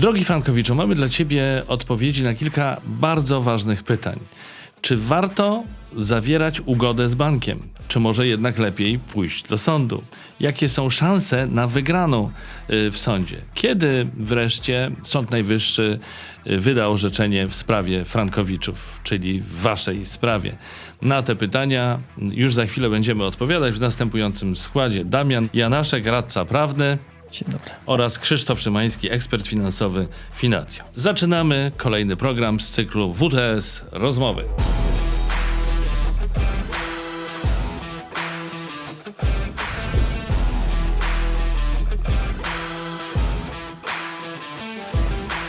Drogi Frankowiczu, mamy dla Ciebie odpowiedzi na kilka bardzo ważnych pytań. Czy warto zawierać ugodę z bankiem? Czy może jednak lepiej pójść do sądu? Jakie są szanse na wygraną y, w sądzie? Kiedy wreszcie Sąd Najwyższy y, wyda orzeczenie w sprawie Frankowiczów, czyli w Waszej sprawie? Na te pytania już za chwilę będziemy odpowiadać w następującym składzie. Damian Janaszek, radca prawny Dzień dobry. oraz Krzysztof Szymański, ekspert finansowy Finatio. Zaczynamy kolejny program z cyklu WTS Rozmowy.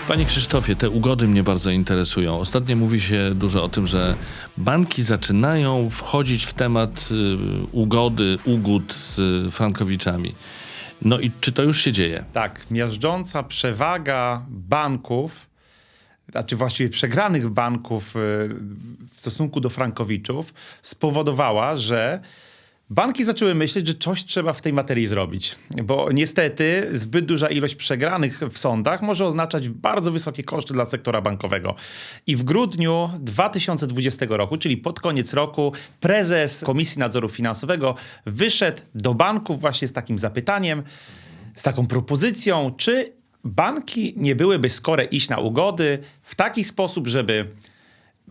Panie Krzysztofie, te ugody mnie bardzo interesują. Ostatnio mówi się dużo o tym, że banki zaczynają wchodzić w temat y, ugody, ugód z Frankowiczami. No i czy to już się dzieje? Tak, miażdżąca przewaga banków, znaczy właściwie przegranych banków y, w stosunku do Frankowiczów spowodowała, że banki zaczęły myśleć, że coś trzeba w tej materii zrobić. Bo niestety zbyt duża ilość przegranych w sądach może oznaczać bardzo wysokie koszty dla sektora bankowego. I w grudniu 2020 roku, czyli pod koniec roku, prezes Komisji Nadzoru Finansowego wyszedł do banków właśnie z takim zapytaniem, z taką propozycją, czy banki nie byłyby skore iść na ugody w taki sposób, żeby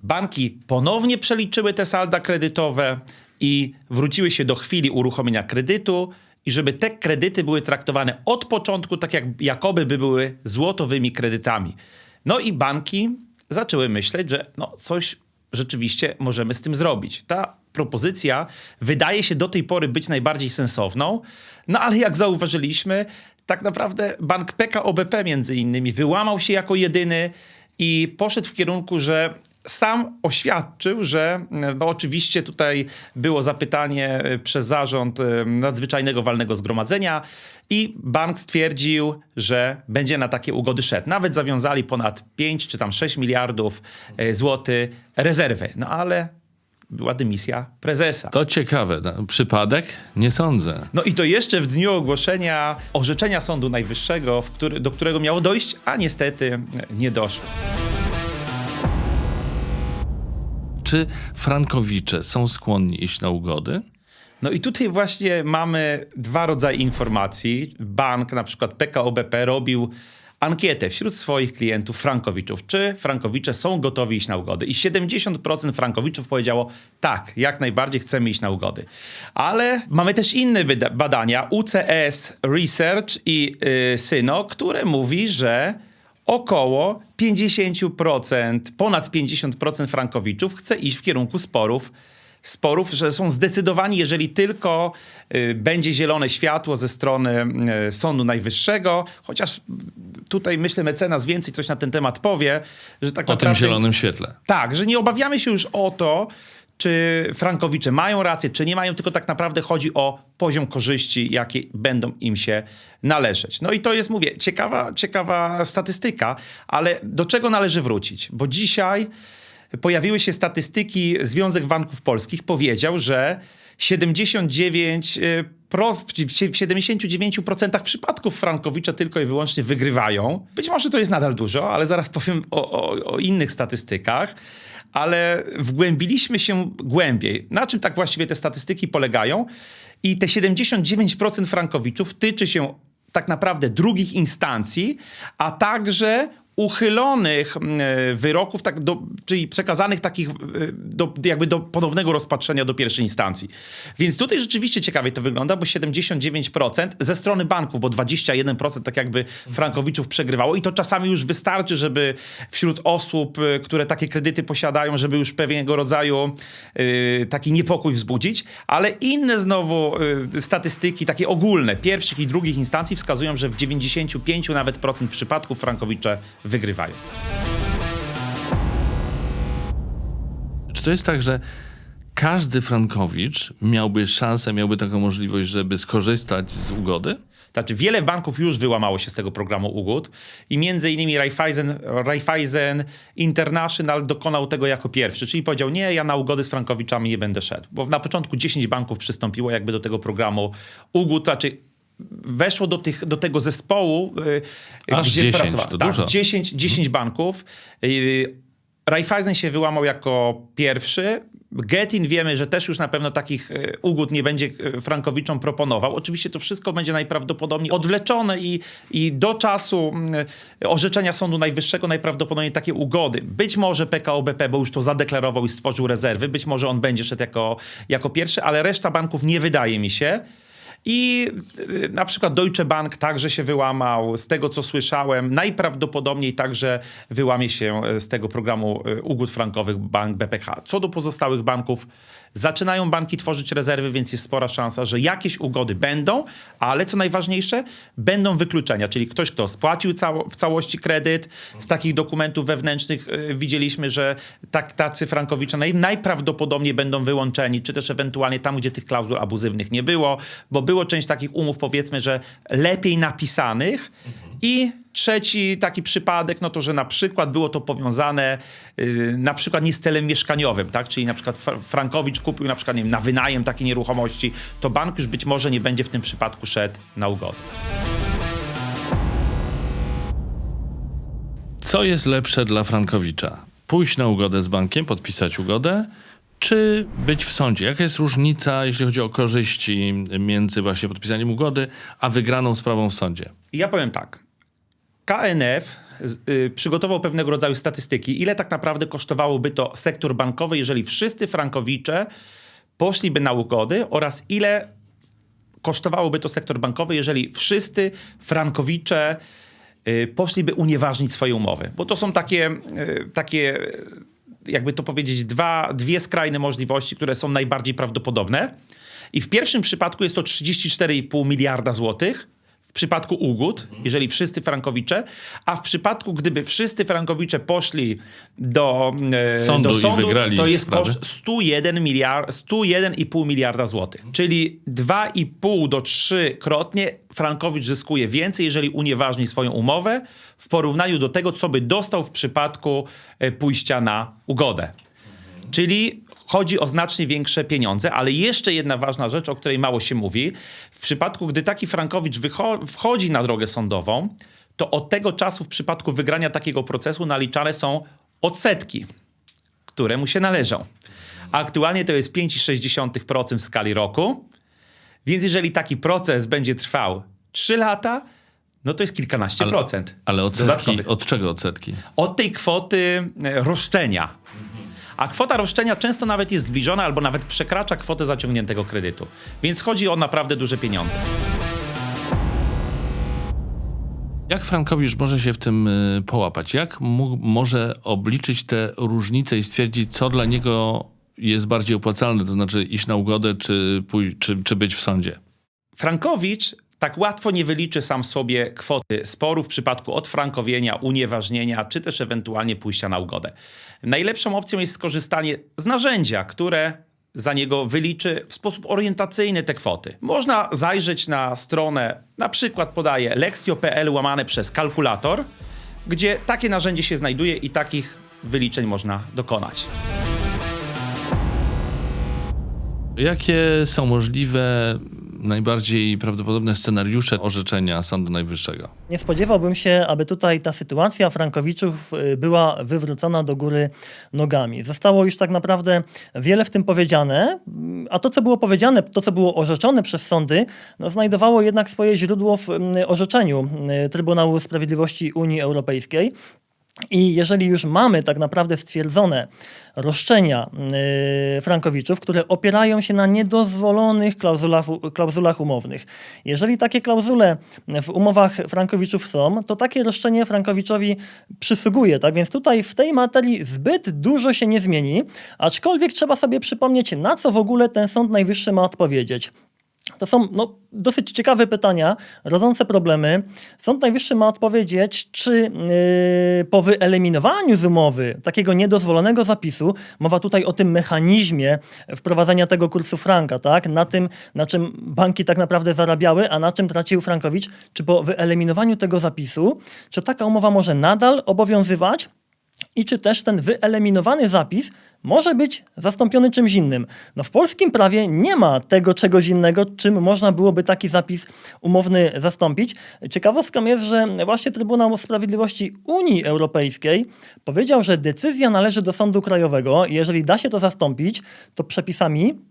banki ponownie przeliczyły te salda kredytowe i wróciły się do chwili uruchomienia kredytu i żeby te kredyty były traktowane od początku tak jak jakoby by były złotowymi kredytami. No i banki zaczęły myśleć, że no coś rzeczywiście możemy z tym zrobić. Ta propozycja wydaje się do tej pory być najbardziej sensowną, no ale jak zauważyliśmy, tak naprawdę bank PKO BP między innymi wyłamał się jako jedyny i poszedł w kierunku, że sam oświadczył, że no oczywiście tutaj było zapytanie y, przez zarząd y, nadzwyczajnego walnego zgromadzenia i bank stwierdził, że będzie na takie ugody szedł. Nawet zawiązali ponad 5 czy tam 6 miliardów złotych rezerwy. No ale była dymisja prezesa. To ciekawe. No, Przypadek? Nie sądzę. No i to jeszcze w dniu ogłoszenia orzeczenia Sądu Najwyższego, który, do którego miało dojść, a niestety nie doszło. Czy Frankowicze są skłonni iść na ugody? No i tutaj właśnie mamy dwa rodzaje informacji. Bank, na przykład PKO BP, robił ankietę wśród swoich klientów Frankowiczów, czy Frankowicze są gotowi iść na ugody. I 70% Frankowiczów powiedziało tak, jak najbardziej chcemy iść na ugody. Ale mamy też inne badania, UCS Research i yy, Syno, które mówi, że około 50%, ponad 50% Frankowiczów chce iść w kierunku sporów sporów, że są zdecydowani, jeżeli tylko y, będzie zielone światło ze strony y, Sądu Najwyższego, chociaż tutaj myślę mecenas więcej coś na ten temat powie, że tak O tym naprawdę... zielonym świetle. Tak, że nie obawiamy się już o to, czy Frankowicze mają rację, czy nie mają, tylko tak naprawdę chodzi o poziom korzyści, jakie będą im się należeć. No i to jest, mówię, ciekawa, ciekawa statystyka, ale do czego należy wrócić? Bo dzisiaj pojawiły się statystyki, Związek Banków Polskich powiedział, że 79 y, pro, w 79% przypadków Frankowicze tylko i wyłącznie wygrywają. Być może to jest nadal dużo, ale zaraz powiem o, o, o innych statystykach. Ale wgłębiliśmy się głębiej. Na czym tak właściwie te statystyki polegają? I te 79% Frankowiczów tyczy się tak naprawdę drugich instancji, a także uchylonych e, wyroków, tak do, czyli przekazanych takich e, do, jakby do ponownego rozpatrzenia do pierwszej instancji. Więc tutaj rzeczywiście ciekawie to wygląda, bo 79% ze strony banków, bo 21% tak jakby Frankowiczów przegrywało i to czasami już wystarczy, żeby wśród osób, e, które takie kredyty posiadają, żeby już pewnego rodzaju taki niepokój wzbudzić, ale inne znowu statystyki, takie ogólne, pierwszych i drugich instancji wskazują, że w 95 nawet procent przypadków Frankowicze wygrywają. Czy to jest tak, że każdy Frankowicz miałby szansę, miałby taką możliwość, żeby skorzystać z ugody? Znaczy, wiele banków już wyłamało się z tego programu ugód i między innymi Raiffeisen, Raiffeisen International dokonał tego jako pierwszy, czyli powiedział, nie, ja na ugody z Frankowiczami nie będę szedł. Bo na początku 10 banków przystąpiło jakby do tego programu ugód, znaczy weszło do, tych, do tego zespołu, y, Aż gdzie 10, pracowała. to tak, dużo. 10, 10 banków. Y, Raiffeisen się wyłamał jako pierwszy. Getin wiemy, że też już na pewno takich e, ugód nie będzie Frankowiczom proponował. Oczywiście to wszystko będzie najprawdopodobniej odwleczone i, i do czasu mm, orzeczenia Sądu Najwyższego najprawdopodobniej takie ugody. Być może PKO BP, bo już to zadeklarował i stworzył rezerwy, być może on będzie szedł jako, jako pierwszy, ale reszta banków nie wydaje mi się. I y, na przykład Deutsche Bank także się wyłamał. Z tego, co słyszałem, najprawdopodobniej także wyłamie się e, z tego programu y, ugód frankowych bank BPH. Co do pozostałych banków, zaczynają banki tworzyć rezerwy, więc jest spora szansa, że jakieś ugody będą, ale co najważniejsze, będą wykluczenia, czyli ktoś, kto spłacił cało, w całości kredyt, z takich dokumentów wewnętrznych y, widzieliśmy, że tak, tacy frankowicze naj, najprawdopodobniej będą wyłączeni, czy też ewentualnie tam, gdzie tych klauzul abuzywnych nie było, bo było część takich umów, powiedzmy, że lepiej napisanych i trzeci taki przypadek, no to, że na przykład było to powiązane yy, na przykład nie z celem mieszkaniowym, tak? Czyli na przykład Fra- Frankowicz kupił na przykład nie wiem, na wynajem takiej nieruchomości, to bank już być może nie będzie w tym przypadku szedł na ugodę. Co jest lepsze dla Frankowicza? Pójść na ugodę z bankiem, podpisać ugodę, czy być w sądzie? Jaka jest różnica, jeśli chodzi o korzyści między właśnie podpisaniem ugody, a wygraną sprawą w sądzie? Ja powiem tak. KNF y, przygotował pewnego rodzaju statystyki, ile tak naprawdę kosztowałoby to sektor bankowy, jeżeli wszyscy frankowicze poszliby na ugody oraz ile kosztowałoby to sektor bankowy, jeżeli wszyscy frankowicze y, poszliby unieważnić swoje umowy. Bo to są takie, y, takie jakby to powiedzieć, dwa, dwie skrajne możliwości, które są najbardziej prawdopodobne. I w pierwszym przypadku jest to 34,5 miliarda złotych. W przypadku ugód, jeżeli wszyscy frankowicze, a w przypadku, gdyby wszyscy frankowicze poszli do e, Sądu do sądu to jest koszt 101 miliard, 101,5 miliarda złotych. Czyli 2,5 do 3 krotnie Frankowicz zyskuje więcej, jeżeli unieważni swoją umowę w porównaniu do tego, co by dostał w przypadku e, pójścia na ugodę. Czyli chodzi o znacznie większe pieniądze, ale jeszcze jedna ważna rzecz, o której mało się mówi. W przypadku, gdy taki Frankowicz wchodzi na drogę sądową, to od tego czasu w przypadku wygrania takiego procesu naliczane są odsetki, które mu się należą. Aktualnie to jest 5,6% w skali roku. Więc jeżeli taki proces będzie trwał 3 lata, no to jest kilkanaście Ale- procent. Ale odsetki, od czego odsetki? od tej kwoty e, roszczenia. A kwota roszczenia często nawet jest zbliżona albo nawet przekracza kwotę zaciągniętego kredytu. Więc chodzi o naprawdę duże pieniądze. Jak Frankowicz może się w tym y, połapać? Jak może obliczyć te różnice i stwierdzić, co dla niego jest bardziej opłacalne, to znaczy iść na ugodę, czy, czy, czy być w sądzie? Frankowicz tak łatwo nie wyliczy sam sobie kwoty sporu w przypadku odfrankowienia, unieważnienia, czy też ewentualnie pójścia na ugodę. Najlepszą opcją jest skorzystanie z narzędzia, które za niego wyliczy w sposób orientacyjny te kwoty. Można zajrzeć na stronę, na przykład podaję lexio.pl łamane przez kalkulator, gdzie takie narzędzie się znajduje i takich wyliczeń można dokonać. Jakie są możliwe, najbardziej prawdopodobne scenariusze orzeczenia Sądu Najwyższego? Nie spodziewałbym się, aby tutaj ta sytuacja Frankowiczów y, była wywrócona do góry nogami. Zostało już tak naprawdę wiele w tym powiedziane, a to, co było powiedziane, to, co było orzeczone przez sądy, no, znajdowało jednak swoje źródło w mm, orzeczeniu y, Trybunału Sprawiedliwości Unii Europejskiej. I jeżeli już mamy tak naprawdę stwierdzone roszczenia yy, Frankowiczów, które opierają się na niedozwolonych klauzulach, klauzulach umownych, jeżeli takie klauzule w umowach Frankowiczów są, to takie roszczenie Frankowiczowi przysługuje. Tak więc tutaj w tej materii zbyt dużo się nie zmieni, aczkolwiek trzeba sobie przypomnieć, na co w ogóle ten Sąd Najwyższy ma odpowiedzieć. To są no, dosyć ciekawe pytania, rodzące problemy. Sąd Najwyższy ma odpowiedzieć, czy yy, po wyeliminowaniu z umowy takiego niedozwolonego zapisu, mowa tutaj o tym mechanizmie wprowadzenia tego kursu franka, tak? na tym, na czym banki tak naprawdę zarabiały, a na czym tracił Frankowicz, czy po wyeliminowaniu tego zapisu, czy taka umowa może nadal obowiązywać? I czy też ten wyeliminowany zapis może być zastąpiony czymś innym. No w polskim prawie nie ma tego czegoś innego, czym można byłoby taki zapis umowny zastąpić. Ciekawostką jest, że właśnie Trybunał Sprawiedliwości Unii Europejskiej powiedział, że decyzja należy do sądu krajowego i jeżeli da się to zastąpić, to przepisami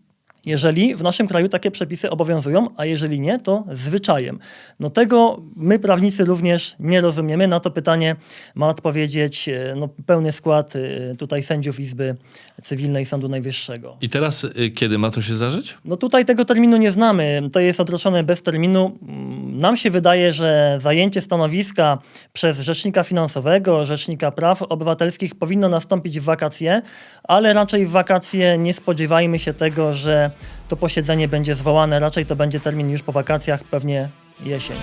jeżeli w naszym kraju takie przepisy obowiązują, a jeżeli nie, to zwyczajem. No tego my prawnicy również nie rozumiemy. Na to pytanie ma odpowiedzieć e, no, pełny skład e, tutaj sędziów Izby Cywilnej Sądu Najwyższego. I teraz y, kiedy ma to się zdarzyć? No tutaj tego terminu nie znamy. To jest odroczone bez terminu. Mm, Nam się wydaje, że zajęcie stanowiska przez rzecznika finansowego, rzecznika praw obywatelskich powinno nastąpić w wakacje, ale raczej w wakacje nie spodziewajmy się tego, że to posiedzenie będzie zwołane. Raczej to będzie termin już po wakacjach, pewnie jesień.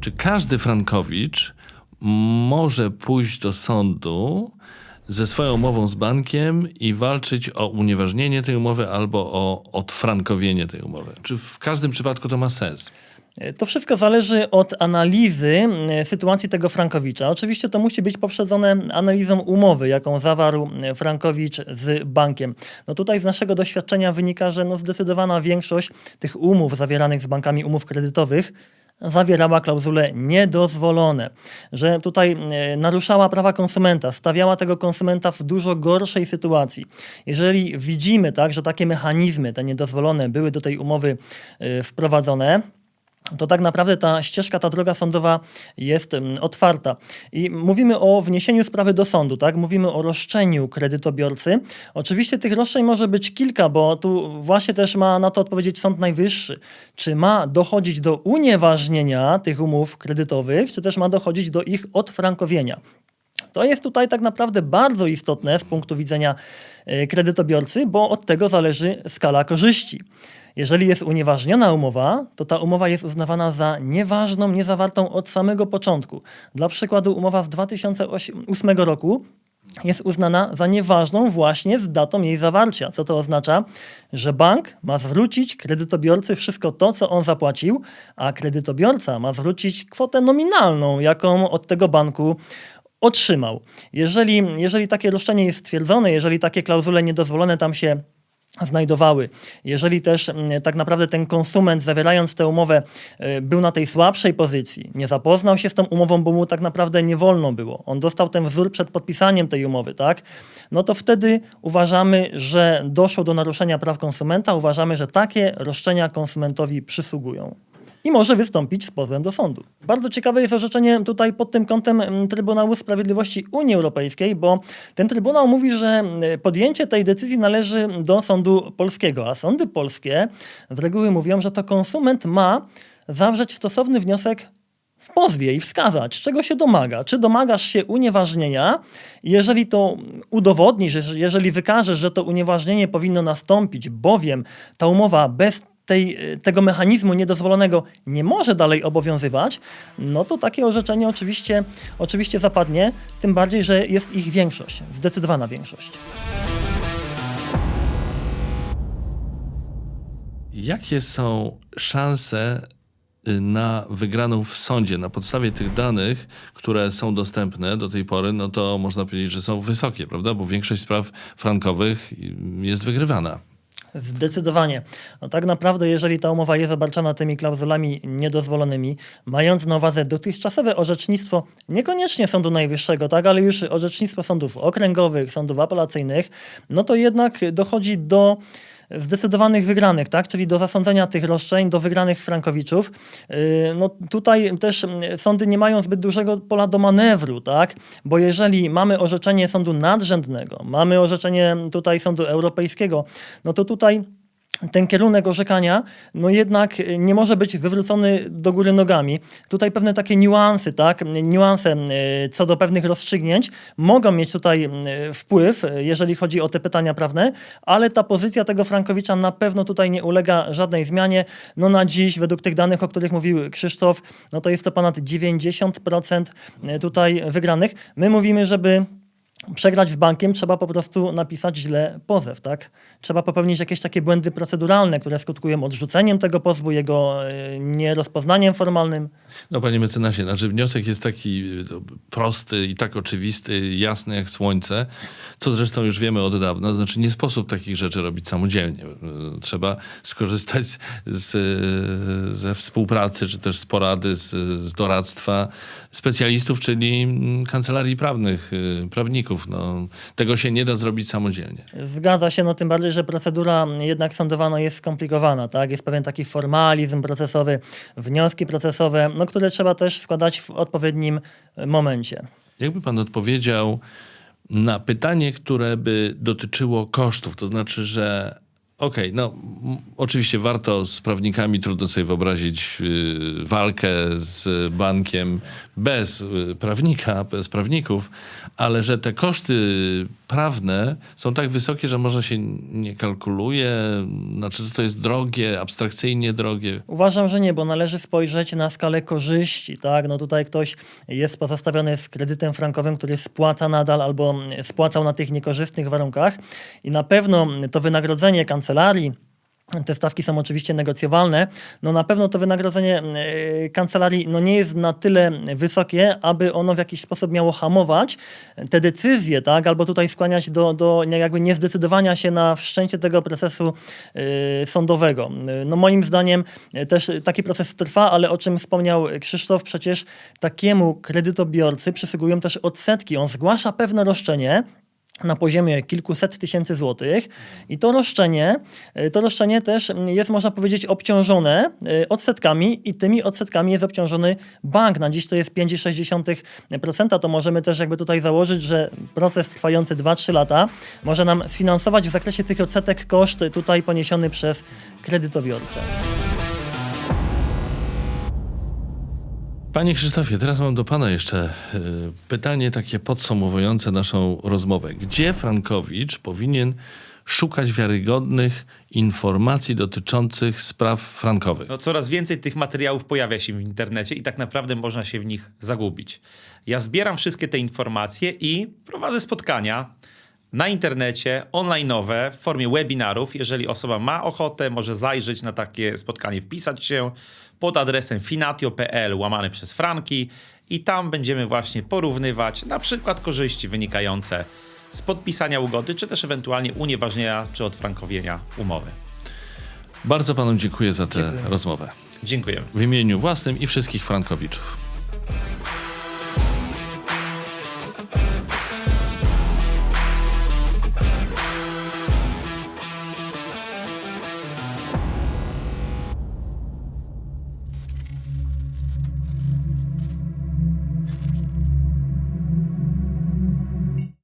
Czy każdy Frankowicz może pójść do sądu ze swoją umową z bankiem i walczyć o unieważnienie tej umowy albo o odfrankowienie tej umowy? Czy w każdym przypadku to ma sens? To wszystko zależy od analizy e, sytuacji tego Frankowicza. Oczywiście to musi być poprzedzone analizą umowy, jaką zawarł e, Frankowicz z bankiem. No tutaj z naszego doświadczenia wynika, że no zdecydowana większość tych umów zawieranych z bankami, umów kredytowych, zawierała klauzule niedozwolone, że tutaj e, naruszała prawa konsumenta, stawiała tego konsumenta w dużo gorszej sytuacji. Jeżeli widzimy tak, że takie mechanizmy, te niedozwolone, były do tej umowy wprowadzone, to tak naprawdę ta ścieżka, ta droga sądowa jest otwarta. I mówimy o wniesieniu sprawy do sądu, tak? Mówimy o roszczeniu kredytobiorcy. Oczywiście tych roszczeń może być kilka, bo tu właśnie też ma na to odpowiedzieć Sąd Najwyższy. Czy ma dochodzić do unieważnienia tych umów kredytowych, czy też ma dochodzić do ich odfrankowienia? To jest tutaj tak naprawdę bardzo istotne z punktu widzenia e, kredytobiorcy, bo od tego zależy skala korzyści. Jeżeli jest unieważniona umowa, to ta umowa jest uznawana za nieważną, niezawartą od samego początku. Dla przykładu umowa z 2008 roku jest uznana za nieważną właśnie z datą jej zawarcia. Co to oznacza? Że bank ma zwrócić kredytobiorcy wszystko to, co on zapłacił, a kredytobiorca ma zwrócić kwotę nominalną, jaką od tego banku otrzymał. Jeżeli, jeżeli takie roszczenie jest stwierdzone, jeżeli takie klauzule niedozwolone tam się znajdowały. Jeżeli też mm, tak naprawdę ten konsument zawierając tę umowę y, był na tej słabszej pozycji, nie zapoznał się z tą umową, bo mu tak naprawdę nie wolno było. On dostał ten wzór przed podpisaniem tej umowy, tak? No to wtedy uważamy, że doszło do naruszenia praw konsumenta, uważamy, że takie roszczenia konsumentowi przysługują i może wystąpić z pozwem do sądu. Bardzo ciekawe jest orzeczenie tutaj pod tym kątem mm, Trybunału Sprawiedliwości Unii Europejskiej, bo ten Trybunał mówi, że mm, podjęcie tej decyzji należy do sądu polskiego, a sądy polskie z reguły mówią, że to konsument ma zawrzeć stosowny wniosek w pozwie i wskazać, czego się domaga. Czy domagasz się unieważnienia? Jeżeli to udowodnisz, że- jeżeli wykażesz, że to unieważnienie powinno nastąpić, bowiem ta umowa bez tej, tego mechanizmu niedozwolonego nie może dalej obowiązywać, no to takie orzeczenie oczywiście, oczywiście zapadnie, tym bardziej, że jest ich większość, zdecydowana większość. Jakie są szanse y, na wygraną w sądzie na podstawie tych danych, które są dostępne do tej pory, no to można powiedzieć, że są wysokie, prawda? Bo większość spraw frankowych y, jest wygrywana. Zdecydowanie. No tak naprawdę, jeżeli ta umowa jest obarczona tymi klauzulami niedozwolonymi, mając na uwadze dotychczasowe orzecznictwo, niekoniecznie Sądu Najwyższego, tak, ale już orzecznictwo sądów okręgowych, sądów apelacyjnych, no to jednak dochodzi do zdecydowanych wygranych, tak? czyli do zasądzenia tych roszczeń, do wygranych Frankowiczów. Yy, No tutaj też mm, sądy nie mają zbyt dużego pola do manewru, tak? bo jeżeli mamy orzeczenie sądu nadrzędnego, mamy orzeczenie tutaj sądu europejskiego, no to tutaj ten kierunek orzekania, no jednak y, nie może być wywrócony do góry nogami. Tutaj pewne takie niuanse, tak, niuanse y, co do pewnych rozstrzygnięć mogą mieć tutaj y, wpływ, jeżeli chodzi o te pytania prawne, ale ta pozycja tego Frankowicza na pewno tutaj nie ulega żadnej zmianie. No na dziś, według tych danych, o których mówił Krzysztof, no to jest to ponad 90% tutaj wygranych. My mówimy, żeby przegrać z bankiem, trzeba po prostu napisać źle pozew, tak? Trzeba popełnić jakieś takie błędy proceduralne, które skutkują odrzuceniem tego pozwu, jego y, nierozpoznaniem formalnym. No panie mecenasie, znaczy wniosek jest taki y, prosty i tak oczywisty, jasny jak słońce, co zresztą już wiemy od dawna. Znaczy nie sposób takich rzeczy robić samodzielnie. Y, Trzeba skorzystać z, ze współpracy, czy też z porady, z, z doradztwa specjalistów, czyli mm, kancelarii prawnych, y, No, tego się nie da zrobić samodzielnie. Zgadza się, no tym bardziej, że procedura jednak sądowana jest skomplikowana, tak? Jest pewien taki formalizm procesowy, wnioski procesowe, no, które trzeba też składać w odpowiednim momencie. Jakby pan odpowiedział na pytanie, które by dotyczyło kosztów, to znaczy, że okej, no m- oczywiście warto z prawnikami, trudno sobie wyobrazić y, walkę z bankiem bez y, prawnika, bez prawników, ale że te koszty prawne są tak wysokie, że może się nie kalkuluje, znaczy, to jest drogie, abstrakcyjnie drogie. Uważam, że nie, bo należy spojrzeć na skalę korzyści. Tak? No tutaj ktoś jest pozostawiony z kredytem frankowym, który spłaca nadal albo spłacał na tych niekorzystnych warunkach i na pewno to wynagrodzenie kancelarii, te stawki są oczywiście negocjowalne. No na pewno to wynagrodzenie e, kancelarii no nie jest na tyle wysokie, aby ono w jakiś sposób miało hamować te decyzje, tak? albo tutaj skłaniać do, do jakby niezdecydowania się na wszczęcie tego procesu e, sądowego. No moim zdaniem e, też taki proces trwa, ale o czym wspomniał Krzysztof, przecież takiemu kredytobiorcy przysługują też odsetki. On zgłasza pewne roszczenie, na poziomie kilkuset tysięcy złotych i to roszczenie, y, to roszczenie też mm, jest, można powiedzieć, obciążone y, odsetkami i tymi odsetkami jest obciążony bank. Na dziś to jest 5,6%, to możemy też jakby tutaj założyć, że proces trwający 2-3 lata może nam sfinansować w zakresie tych odsetek koszt tutaj poniesiony przez kredytobiorcę. Panie Krzysztofie, teraz mam do Pana jeszcze y, pytanie takie podsumowujące naszą rozmowę. Gdzie Frankowicz powinien szukać wiarygodnych informacji dotyczących spraw frankowych? No, coraz więcej tych materiałów pojawia się w internecie i tak naprawdę można się w nich zagubić. Ja zbieram wszystkie te informacje i prowadzę spotkania na internecie, online'owe, w formie webinarów. Jeżeli osoba ma ochotę, może zajrzeć na takie spotkanie, wpisać się pod adresem finatio.pl łamane przez franki i tam będziemy właśnie porównywać na przykład korzyści wynikające z podpisania ugody, czy też ewentualnie unieważnienia czy odfrankowienia umowy. Bardzo Panu dziękuję za tę rozmowę. Dziękujemy. W imieniu własnym i wszystkich Frankowiczów.